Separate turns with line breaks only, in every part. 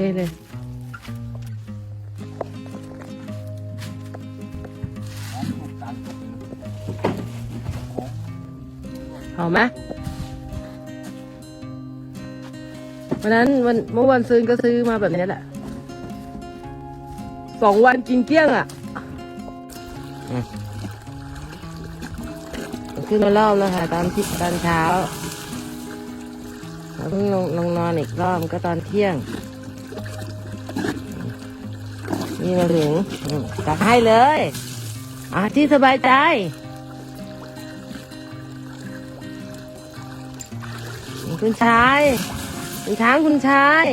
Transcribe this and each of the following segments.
เคเลยหอมไหมวันนั้นวันเมื่อวันซื้อก็ซื้อมาแบบนี้แหละสองวันกินเกลี้ยงอะขึ้นมารอบแล้วค่ะ ตอนที่ตอนเช้าแล้วลงลงนอนอีกรอบก็ตอนเที่ยง นี่มาถึงอืมตักให้เลยอะที่สบายใจคุณชายคุณช้างคุณชาย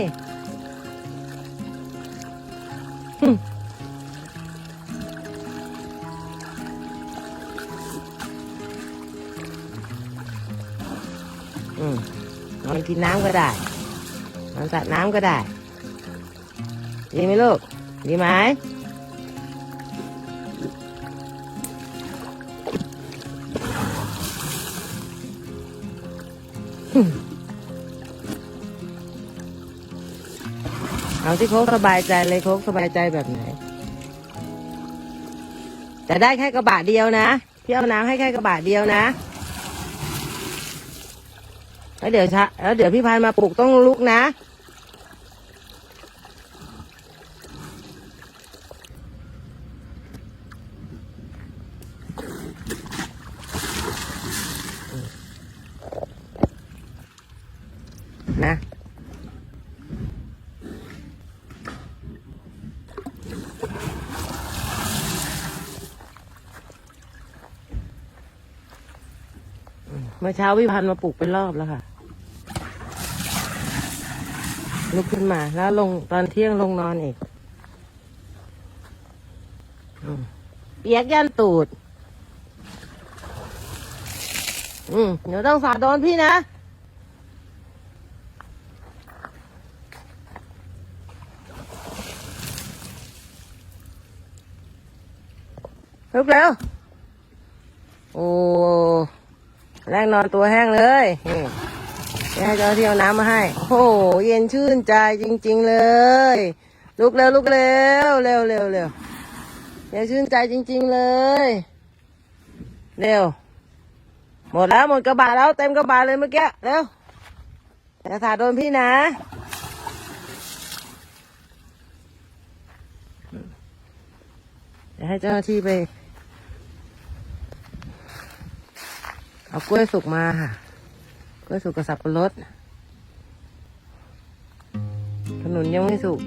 มนอนกินน้ำก็ได้นอนสระน้ำก็ได้ดีไหมลูก ดีไหมเอาที่โค้กสบายใจเลยโค้กสบายใจแบบไหน แต่ได้แค่กระบะเดียวนะพี่เอาน้ำให้แค่กระบะเดียวนะแล้วเดี๋ยวชะแล้วเดี๋ยวพี่พานมาปลุกต้องลุกนะ เมื่อเช้าพี่พันธ์มาปลุกเป็นรอบแล้วค่ะ ลุกขึ้นมา แล้วลงตอนเที่ยงลงนอนอีกเปียกยันตูด อืมเดี๋ยวต้องสาดโดนพี่นะลุกแล้ว โอ้ แรงนอนตัวแห้งเลยนี่ให้เจ้าที่เอาน้ำมาให้ โอ้โห เย็นชื่นใจจริง ๆ เลย ลุกเร็วลุกเร็วเร็วเร็วเร็วเย็นชื่นใจจริง ๆ เลย เร็ว หมดแล้วหมดกระบะแล้วเต็มกระบะเลยเมื่อกี้เร็วอย่าสาดโดนพี่นะเดี๋ยวให้เจ้าหน้าที่ไป เอากล้วยสุกมาค่ะ กล้วยสุกกับสับปะรดขนุนยังไม่สุก